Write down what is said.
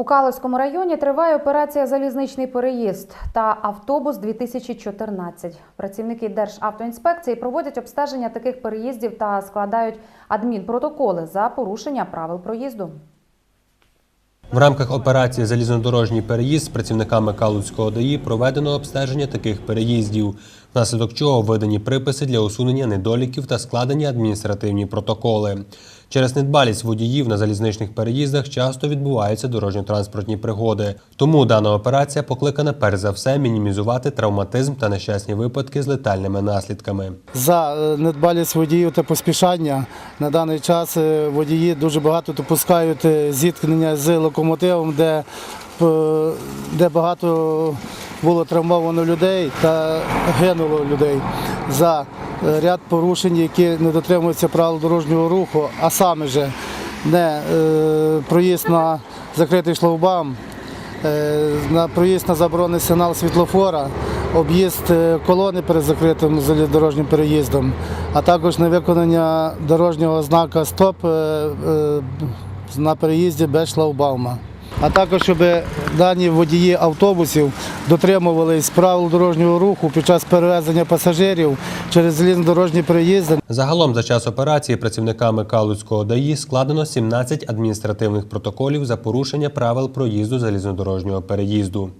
У Каловському районі триває операція Залізничний переїзд та автобус 2014 Працівники Державтоінспекції проводять обстеження таких переїздів та складають адмінпротоколи за порушення правил проїзду. В рамках операції Залізнодорожній переїзд з працівниками Калуцького ДАІ проведено обстеження таких переїздів, внаслідок чого видані приписи для усунення недоліків та складені адміністративні протоколи. Через недбалість водіїв на залізничних переїздах часто відбуваються дорожньо-транспортні пригоди. Тому дана операція покликана перш за все мінімізувати травматизм та нещасні випадки з летальними наслідками. За е, недбалість водіїв та поспішання на даний час е, водії дуже багато допускають е, зіткнення з локомотивом, де, де багато було травмовано людей та гинуло людей за ряд порушень, які не дотримуються правил дорожнього руху, а саме же не е, проїзд на закритий шлагбаум, Е, на проїзд на заборонений сигнал світлофора, об'їзд е, колони перед закритим залізнодорожнім переїздом, а також невиконання дорожнього знака СТОП е, е, на переїзді без шлагбаума. А також, щоб дані водії автобусів дотримувались правил дорожнього руху під час перевезення пасажирів через залізнодорожні переїзди. Загалом за час операції працівниками Калуцького ДАІ складено 17 адміністративних протоколів за порушення правил проїзду залізнодорожнього переїзду.